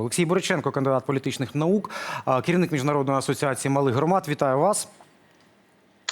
Олексій Бориченко, кандидат політичних наук, керівник міжнародної асоціації малих громад. Вітаю вас.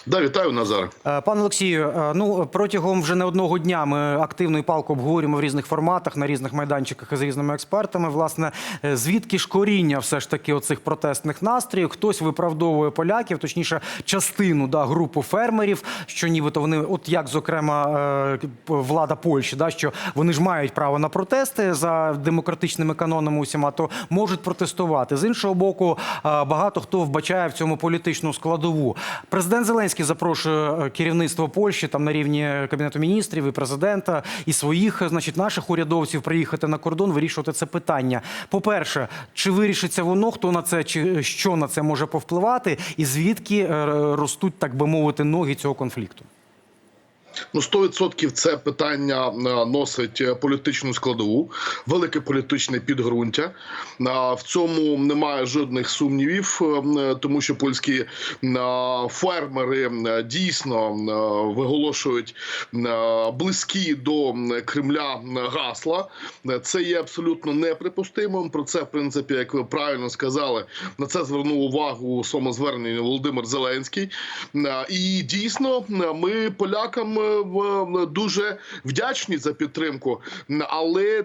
Да, вітаю, Назар. Е, Пане Олексію, е, ну протягом вже не одного дня ми активно і палко обговорюємо в різних форматах на різних майданчиках з різними експертами. Власне, е, звідки ж коріння все ж таки оцих протестних настроїв? Хтось виправдовує поляків, точніше, частину да групу фермерів, що нібито вони, от як зокрема влада Польщі, да що вони ж мають право на протести за демократичними канонами усіма, то можуть протестувати. З іншого боку, багато хто вбачає в цьому політичну складову. Президент Зеленський запрошує е, керівництво Польщі там на рівні кабінету міністрів і президента і своїх, е, значить, наших урядовців приїхати на кордон, вирішувати це питання. По-перше, чи вирішиться воно, хто на це, чи що на це може повпливати, і звідки е, ростуть, так би мовити, ноги цього конфлікту? Ну 100% це питання е, носить е, політичну складову, велике політичне підґрунтя. В цьому немає жодних сумнівів, е, тому що польські фермери дійсно виголошують близькі до Кремля гасла. Це є абсолютно неприпустимим. Про це, в принципі, як ви правильно сказали, на це звернув увагу у своєму Володимир Зеленський. І дійсно, ми полякам дуже вдячні за підтримку, але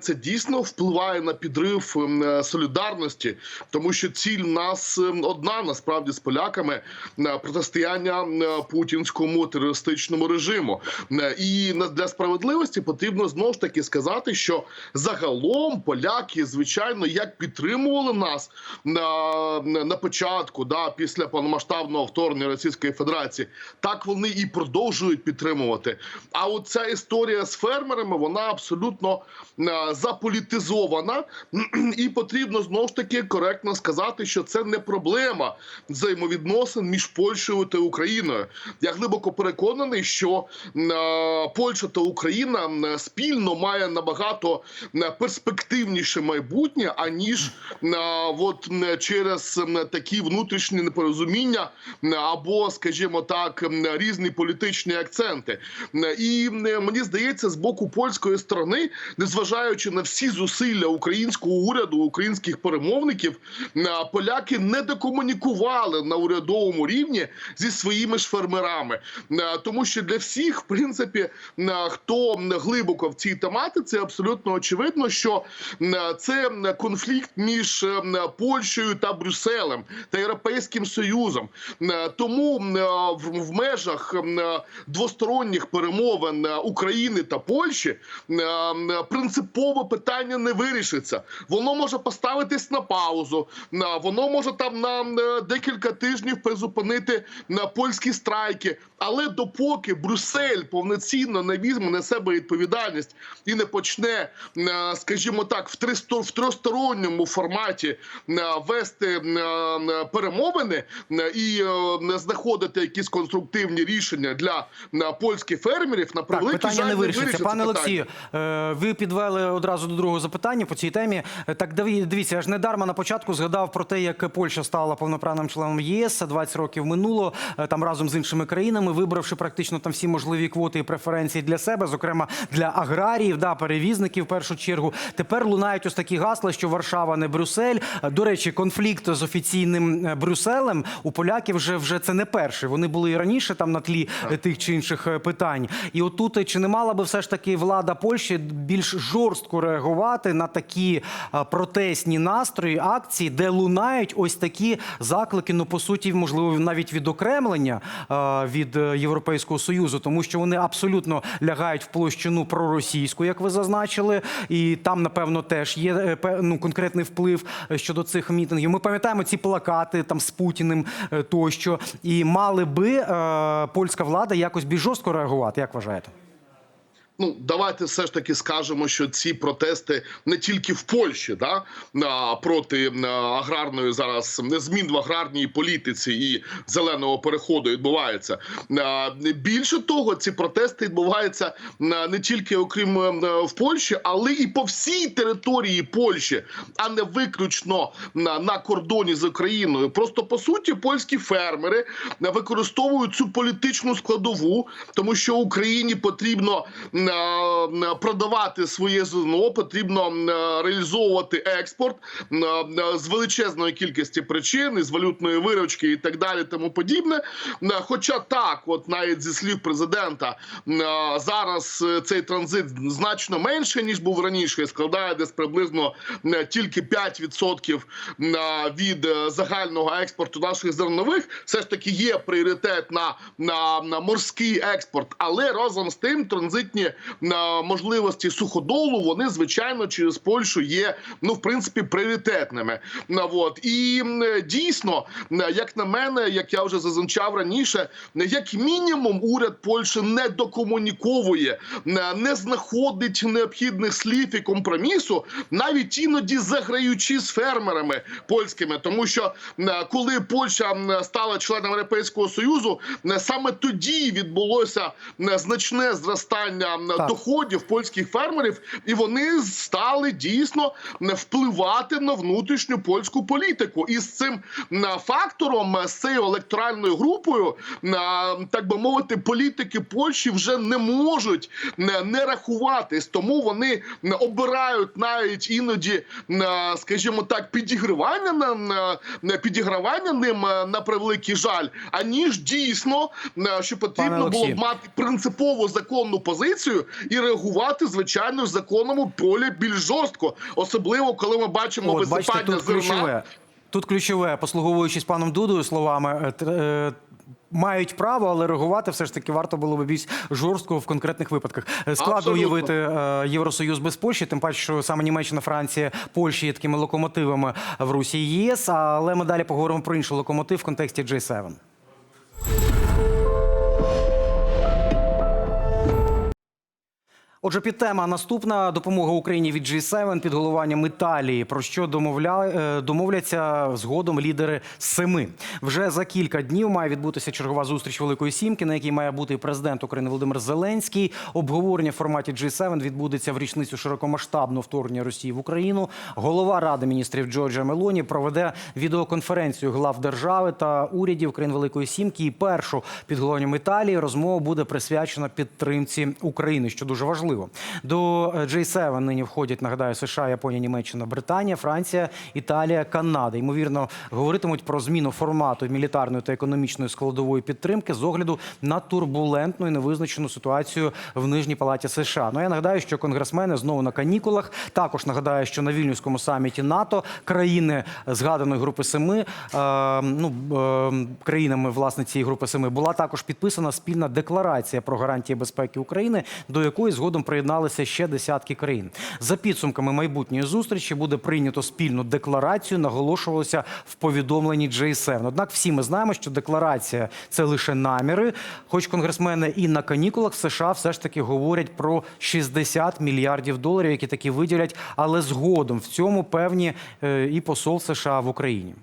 це дійсно впливає на підрив е, солідарності, тому що ціль нас е, одна насправді з поляками е, протистояння е, путінському терористичному режиму. Е, І для справедливості потрібно знову ж таки сказати, що загалом поляки, звичайно, як підтримували нас на, на початку, да, після повномасштабного вторгнення Російської Федерації, так вони і продовжують підтримувати. А от ця історія з фермерами вона абсолютно е, заполітизована, і потрібно знову ж таки коректно сказати, що це не проблема взаємовідносин між Польщею та Україною. Я глибоко переконаний, що е, Польща та Україна спільно має набагато перспективніше майбутнє, аніж е, от через такі внутрішні непорозуміння або, скажімо так, різні політичні акценти. Е, І е, мені здається, з боку польської сторони, незважаючи на всі зусилля українського уряду, українських перемовників, е, поляки не докомунікували на урядовому рівні зі своїми ж фермерами, Е, тому що для всіх, в принципі, хто глибоко в цій тематиці, абсолютно очевидно, що це конфлікт між Польщею та Брюсселем та Європейським Союзом. Тому в межах е, двосторонніх перемовин е, України та Польщі е, е, принципове питання не вирішиться. Воно може поставитись на паузу, воно може там на декілька тижнів призупинити на польські страйки. Але допоки Брюссель повноцінно не візьме на себе відповідальність і не почне, скажімо так, в тристо- тристоронньому форматі вести перемовини і знаходити якісь конструктивні рішення для польських фермерів, на Так, питання жаль, не вирішиться. Пане питання. Олексію, е, ви підвели одразу до другого запитання по цій темі. Е, Так, диві- дивіться, я ж недарма на початку згадав про те, як Польща стала повноправним членом ЄС. 20 років минуло е, там разом з іншими країнами, вибравши практично там всі можливі квоти і преференції для себе, зокрема для аграріїв, да, перевізників в першу чергу. Тепер лунають ось такі гасла, що Варшава не Брюссель. До речі, конфлікт з офіційним Брюсселем у поляків вже вже це не перший. Вони були і раніше там на тлі тих чи інших е, питань. І отут е, чи не мала би все ж таки влада Польщі більш жорстко реагувати на такі е, протестні настрої, акції, де лунають ось такі заклики, ну по суті, можливо, навіть відокремлення від Європейського союзу, тому що вони абсолютно лягають в площину проросійську, як ви зазначили, і там, напевно, теж є ну, конкретний вплив щодо цих мітингів. Ми пам'ятаємо ці плакати там з Путіним тощо, і мали би польська влада якось більш жорстко реагувати. Як вважаєте? Ну, давайте все ж таки скажемо, що ці протести не тільки в Польщі, да проти аграрної зараз змін в аграрній політиці і зеленого переходу відбуваються. Більше того, ці протести відбуваються не тільки окрім в Польщі, але і по всій території Польщі, а не виключно на, кордоні з Україною. Просто по суті, польські фермери використовують цю політичну складову, тому що Україні потрібно продавати своє ЗНО, потрібно е, реалізовувати експорт е, е, з величезної кількості причин, із валютної виручки і так далі, тому подібне. Е, Хоча так, от навіть зі слів президента, е, зараз е, цей транзит значно менше ніж був раніше, складає десь приблизно е, тільки 5% е, від е, загального експорту наших зернових. Все ж таки є пріоритет на, на, на морський експорт, але разом з тим транзитні е, можливості суходолу вони звичайно через Польщу є ну в принципі пріоритетними. Ну, от. І дійсно, як на мене, як я вже зазначав раніше, як мінімум, уряд Польщі не докомуніковує, не знаходить необхідних слів і компромісу, навіть іноді заграючи з фермерами польськими, тому що коли Польща стала членом Європейського союзу, саме тоді відбулося значне зростання Так. доходів польських фермерів, і вони стали дійсно впливати на внутрішню польську політику. І з цим е, фактором, е, з цією електоральною групою, е, так би мовити, політики Польщі вже не можуть не рахуватись, тому вони обирають навіть іноді, скажімо так, підігравання на, підігравання ним на превеликий жаль, аніж дійсно, що потрібно було б мати принципову законну позицію і реагувати звичайно в законному полі більш жорстко, особливо коли ми бачимо От, бачите, тут зерна. ключове. Тут ключове, послуговуючись паном Дудою словами, е, е, мають право, але реагувати все ж таки варто було б більш жорстко в конкретних випадках. Е, Складно Абсолютно. уявити Євросоюз без Польщі, тим паче, що саме Німеччина, Франція, Польща є такими локомотивами в Русі і ЄС. Але ми далі поговоримо про інший локомотив в контексті G7. Отже, підтема наступна допомога Україні від G7 під головуванням Італії. Про що домовля... е, домовляться згодом лідери семи. Вже за кілька днів має відбутися чергова зустріч Великої Сімки, на якій має бути президент України Володимир Зеленський. Обговорення в форматі G7 відбудеться в річницю широкомасштабного вторгнення Росії в Україну. Голова ради міністрів Джорджа Мелоні проведе відеоконференцію глав держави та урядів країн Великої Сімки. І першу під головуванням Італії розмова буде присвячена підтримці України, що дуже важливо. До е, G7 нині входять, нагадаю, США, Японія, Німеччина, Британія, Франція, Італія, Канада. Ймовірно, говоритимуть про зміну формату мілітарної та економічної складової підтримки з огляду на турбулентну і невизначену ситуацію в нижній палаті США. Ну я нагадаю, що конгресмени знову на канікулах. Також нагадаю, що на вільнюському саміті НАТО країни згаданої групи семи е, ну е, країнами власне цієї групи семи була також підписана спільна декларація про гарантії безпеки України, до якої згодом приєдналися ще десятки країн. За підсумками майбутньої зустрічі буде прийнято спільну декларацію. Наголошувалося в повідомленні J7. Однак всі ми знаємо, що декларація це лише наміри. Хоч конгресмени і на канікулах в США все ж таки говорять про 60 мільярдів доларів, які таки виділять, але згодом в цьому певні е, і посол США в Україні.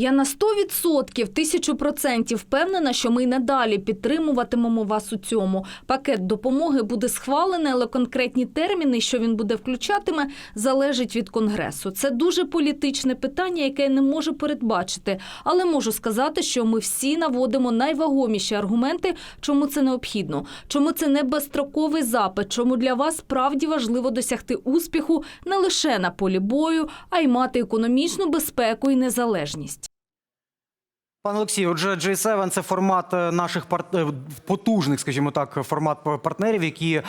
Я на 100%, тисячу процентів впевнена, що ми й надалі підтримуватимемо вас у цьому. Пакет допомоги буде схвалений, але конкретні терміни, що він буде включатиме, залежить від конгресу. Це дуже політичне питання, яке я не можу передбачити. Але можу сказати, що ми всі наводимо найвагоміші аргументи, чому це необхідно, чому це не безстроковий запит, чому для вас справді важливо досягти успіху не лише на полі бою, а й мати економічну безпеку і незалежність. Пане Олексію, отже, G7 – це формат е, наших парт... е, потужних, скажімо так, формат партнерів, які е,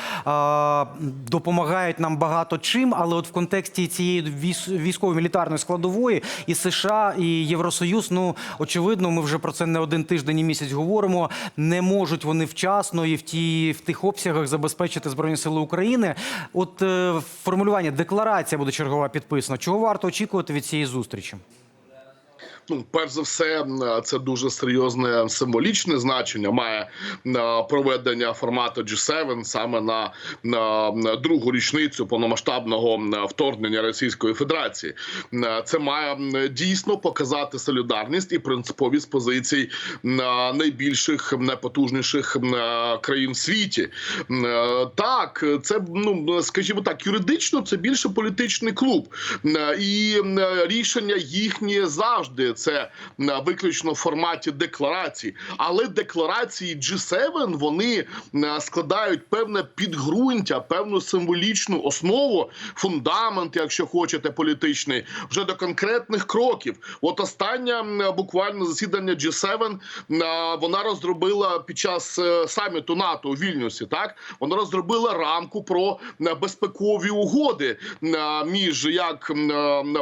допомагають нам багато чим, але от в контексті цієї військ... військово-мілітарної складової і США, і Євросоюз, ну очевидно, ми вже про це не один тиждень і місяць говоримо. Не можуть вони вчасно і в ті в тих обсягах забезпечити збройні сили України. От е, формулювання декларація буде чергова підписана. Чого варто очікувати від цієї зустрічі? Ну, перш за все, це дуже серйозне символічне значення має проведення формату G7 саме на, на, другу річницю повномасштабного вторгнення Російської Федерації. Це має дійсно показати солідарність і принциповість позицій найбільших найпотужніших країн в світі. Так, це ну скажімо так, юридично це більше політичний клуб, і рішення їхні завжди це е, виключно в форматі декларацій. Але декларації G7, вони е, складають певне підґрунтя, певну символічну основу, фундамент, якщо хочете, політичний, вже до конкретних кроків. От остання буквально засідання G7, е, вона розробила під час саміту НАТО у Вільнюсі. Так вона розробила рамку про безпекові угоди між як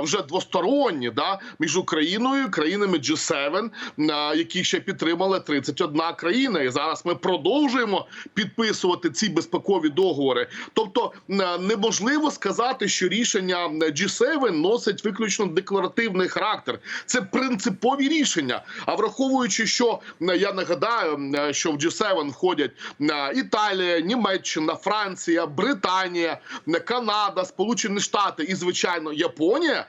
вже двосторонні, да між Україною і країнами G7, е, які ще підтримали 31 країна. І зараз ми продовжуємо підписувати ці безпекові договори. Тобто неможливо сказати, що рішення G7 носить виключно декларативний характер. Це принципові рішення. А враховуючи, що я нагадаю, що в G7 входять Італія, Німеччина, Франція, Британія, Канада, Сполучені Штати і звичайно Японія.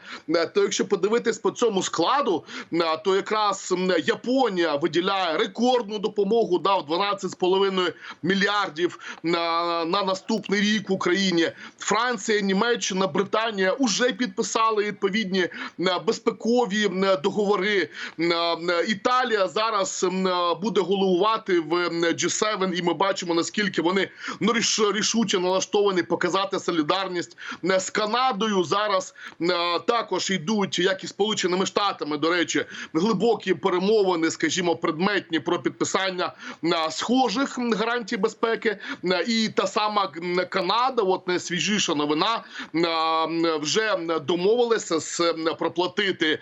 То якщо подивитись по цьому складу, е, то якраз Японія виділяє рекордну допомогу да, в 12,5 мільярдів на, на наступний рік в Україні. Франція, Німеччина, Британія вже підписали відповідні е, безпекові е, договори. Е, е, Італія зараз е, буде головувати в м, G7, і ми бачимо наскільки вони ну, рішуче налаштовані показати солідарність е, з Канадою. Зараз е, також йдуть, як і Сполученими Штатами, до речі, глибокі перемовини, скажімо, предметні про підписання схожих гарантій безпеки. І та сама Канада, от найсвіжіша новина, вже домовилася з проплатити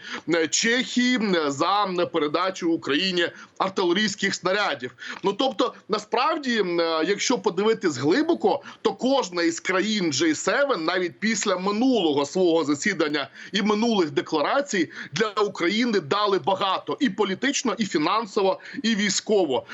Чехії за передачу Україні артилерійських снарядів. Ну тобто, насправді, якщо подивитись глибоко, то кожна із країн G7, навіть після минулого свого засідання і минулих декларацій для України дали багато і політично, і фінансово, і військово.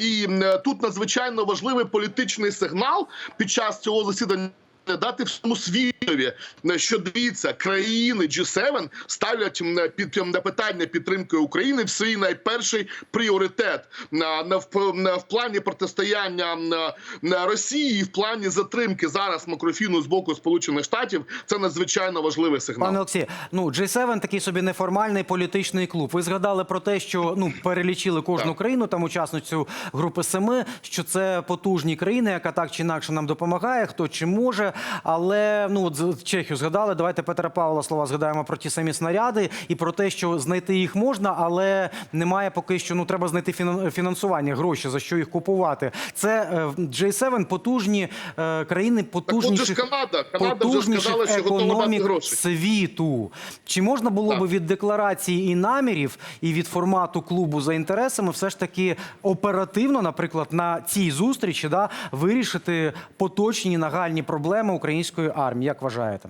І тут надзвичайно важливий політичний сигнал під час цього засідання. Дати всьому світові, що дивіться, країни G7 ставлять м, під на питання підтримки України в свій найперший пріоритет на, на, в, на в плані протистояння на, на Росії в плані затримки зараз макрофіну з боку Сполучених Штатів. Це надзвичайно важливий сигнал. Пане Олексій, ну G7 такий собі неформальний політичний клуб. Ви згадали про те, що ну перелічили кожну Так. країну, там учасницю групи семи, що це потужні країни, яка так чи інакше нам допомагає, хто чи може. Але ну от Чехію згадали. Давайте Петра Павла слова згадаємо про ті самі снаряди і про те, що знайти їх можна, але немає поки що. Ну треба знайти фінан- фінансування, гроші за що їх купувати. Це е, G7 потужні е, країни, Так потужніших Канада. Канада вже потужніших сказала, що економік гроші. світу. Чи можна було Так. би від декларації і намірів, і від формату клубу за інтересами, все ж таки оперативно, наприклад, на цій зустрічі, да, вирішити поточні нагальні проблеми української армії? Як вважаєте?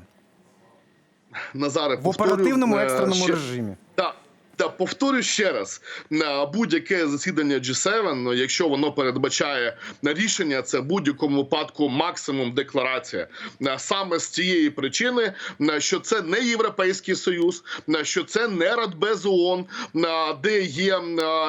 Назаре, В оперативному повторю, екстреному ще- режимі. Так. Та повторю ще раз: на будь-яке засідання G7, ну, якщо воно передбачає рішення, це в будь-якому випадку максимум декларація. Саме з цієї причини, що це не Європейський Союз, що це не Радбез ООН, де є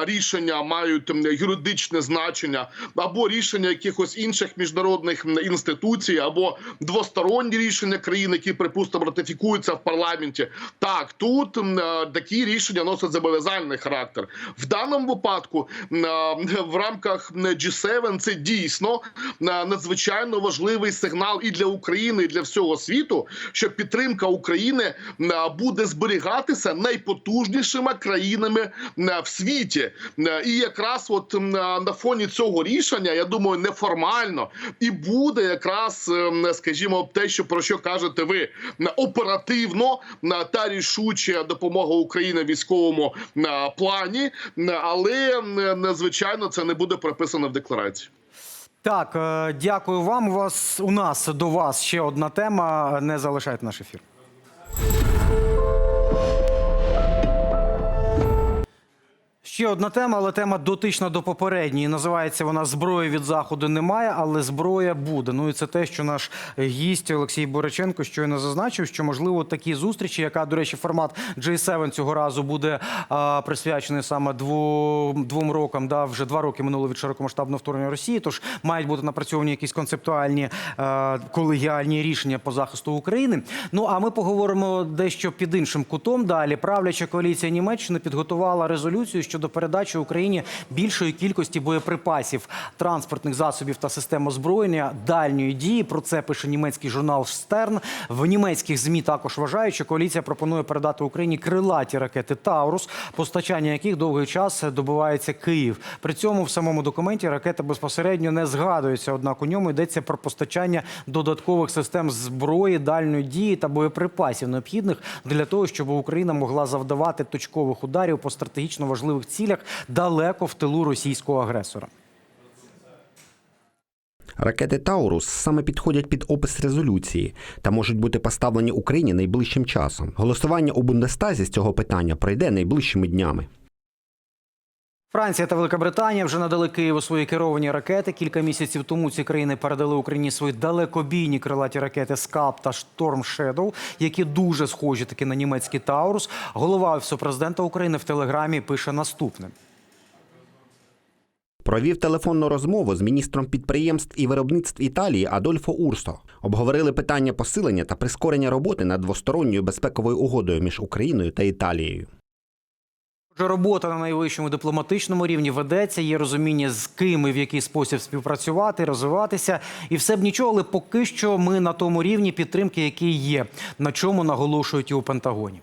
рішення, мають юридичне значення, або рішення якихось інших міжнародних інституцій, або двосторонні рішення країн, які припустимо ратифікуються в парламенті. Так, тут такі рішення носять зобов'язальний характер. В даному випадку в рамках м, G7 це дійсно надзвичайно важливий сигнал і для України, і для всього світу, що підтримка України буде зберігатися найпотужнішими країнами в світі. І якраз от на фоні цього рішення, я думаю, неформально і буде якраз, ем, скажімо, те, що про що кажете ви оперативно та рішуча допомога Україні в військовому м, плані, але м, звичайно це не буде прописано в декларації. Так, е, дякую вам. У вас у нас до вас ще одна тема. Не залишайте наш ефір. Ще одна тема, але тема дотична до попередньої. Називається вона Зброї від заходу немає, але зброя буде. Ну і це те, що наш гість Олексій Бориченко щойно зазначив, що можливо такі зустрічі, яка, до речі, формат G7 цього разу буде а, присвячений саме двом, двом рокам. Да, вже два роки минуло від широкомасштабного вторгнення Росії. Тож мають бути напрацьовані якісь концептуальні е, колегіальні рішення по захисту України. Ну а ми поговоримо дещо під іншим кутом. Далі правляча коаліція Німеччини підготувала резолюцію щодо передачі Україні більшої кількості боєприпасів, транспортних засобів та систем озброєння дальньої дії. Про це пише німецький журнал Штерн. В німецьких змі також вважають, що коаліція пропонує передати Україні крилаті ракети Таурус, постачання яких довгий час добивається Київ. При цьому в самому документі ракета безпосередньо не згадується. Однак у ньому йдеться про постачання додаткових систем зброї дальньої дії та боєприпасів, необхідних для того, щоб Україна могла завдавати точкових ударів по стратегічно важливих цілях далеко в тилу російського агресора. Ракети Таурус саме підходять під опис резолюції та можуть бути поставлені Україні найближчим часом. Голосування у Бундестазі з цього питання пройде найближчими днями. Франція та Велика Британія вже надали Києву свої керовані ракети. Кілька місяців тому ці країни передали Україні свої далекобійні крилаті ракети Скалп та Шторм Shadow, які дуже схожі таки на німецький Таурус. Голова офісу президента України в телеграмі пише наступне. Провів телефонну розмову з міністром підприємств і виробництв Італії Адольфо Урсто. Обговорили питання посилення та прискорення роботи над двосторонньою безпековою угодою між Україною та Італією. Отже, робота на найвищому дипломатичному рівні ведеться. Є розуміння, з ким і в який спосіб співпрацювати, розвиватися. І все б нічого, але поки що ми на тому рівні підтримки, який є, на чому наголошують і у Пентагоні.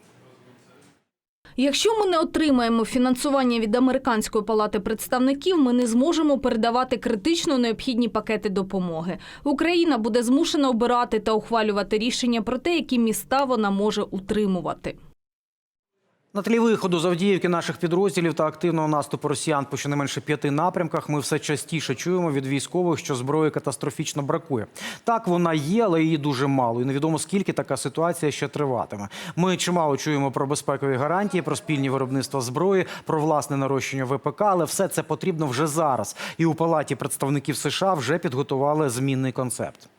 Якщо ми не отримаємо фінансування від американської палати представників, ми не зможемо передавати критично необхідні пакети допомоги. Україна буде змушена обирати та ухвалювати рішення про те, які міста вона може утримувати. На тлі виходу з Авдіївки наших підрозділів та активного наступу росіян по щонайменше п'яти напрямках ми все частіше чуємо від військових, що зброї катастрофічно бракує. Так вона є, але її дуже мало. І невідомо скільки така ситуація ще триватиме. Ми чимало чуємо про безпекові гарантії, про спільні виробництва зброї, про власне нарощення ВПК, але все це потрібно вже зараз. І у палаті представників США вже підготували змінний концепт.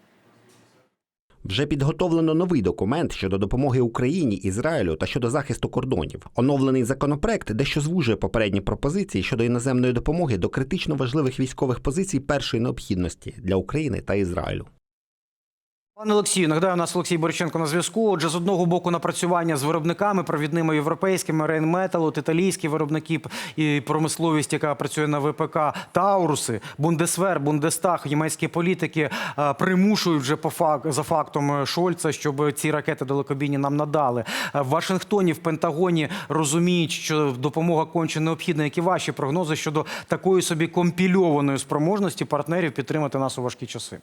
Вже підготовлено новий документ щодо допомоги Україні, Ізраїлю та щодо захисту кордонів. Оновлений законопроект дещо звужує попередні пропозиції щодо іноземної допомоги до критично важливих військових позицій першої необхідності для України та Ізраїлю. Пане Олексію, нагадаю, у нас Олексій Бориченко на зв'язку. Отже, з одного боку напрацювання з виробниками, провідними європейськими, Рейнметал, от італійські виробники і промисловість, яка працює на ВПК, Тауруси, Бундесвер, Бундестаг, німецькі політики е, примушують вже по фак за фактом е, Шольца, щоб ці ракети далекобійні нам надали. Е, В Вашингтоні, в Пентагоні розуміють, що допомога конче необхідна. Які ваші прогнози щодо такої собі компільованої спроможності партнерів підтримати нас у важкі часи?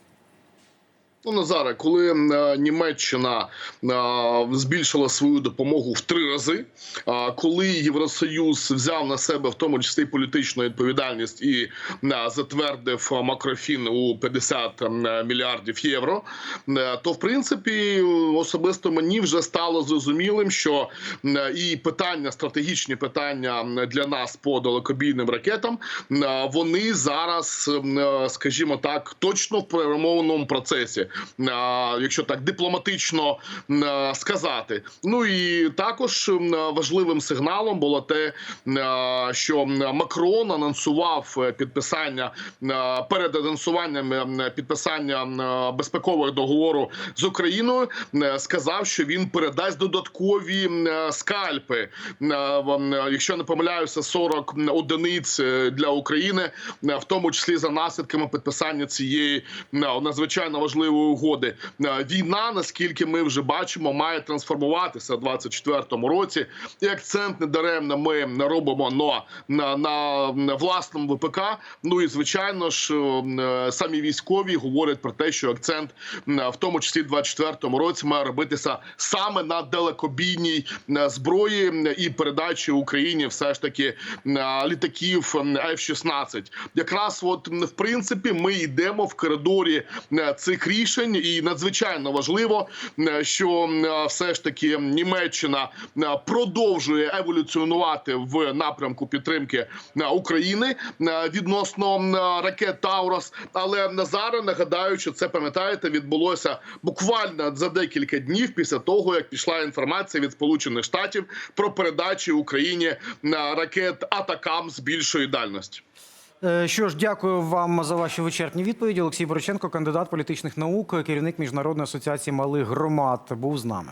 Ну, Назаре, коли е, Німеччина е, збільшила свою допомогу в три рази, е, коли Євросоюз взяв на себе в тому числі політичну відповідальність і е, затвердив е, макрофін у 50 е, мільярдів євро, е, то в принципі особисто мені вже стало зрозумілим, що е, і питання, стратегічні питання для нас по далекобійним ракетам, е, вони зараз, е, скажімо так, точно в перемовному процесі якщо так дипломатично сказати. Ну і також важливим сигналом було те, що Макрон анонсував підписання перед анонсуванням підписання безпекового договору з Україною. Сказав, що він передасть додаткові скальпи. Якщо не помиляюся, 40 одиниць для України, в тому числі за наслідками підписання цієї надзвичайно важливої угоди. Е, Війна, наскільки ми вже бачимо, має трансформуватися в 24-му році. І акцент недаремно ми робимо на, на, на, власному ВПК. Ну і звичайно ж, е, самі військові говорять про те, що акцент в тому числі в 24-му році має робитися саме на далекобійній зброї і передачі Україні все ж таки е, літаків е, F-16. Якраз от в принципі ми йдемо в коридорі цих рішень. Рішень, і надзвичайно важливо, е, що е, все ж таки Німеччина е, продовжує еволюціонувати в напрямку підтримки України відносно ракет Таурос. Але зараз нагадаю, що це пам'ятаєте, відбулося буквально за декілька днів після того, як пішла інформація від Сполучених Штатів про передачу Україні ракет Атакам з більшої дальності. Е, Що ж, дякую вам за ваші вичерпні відповіді. Олексій Бороченко, кандидат політичних наук, керівник міжнародної асоціації малих громад, був з нами.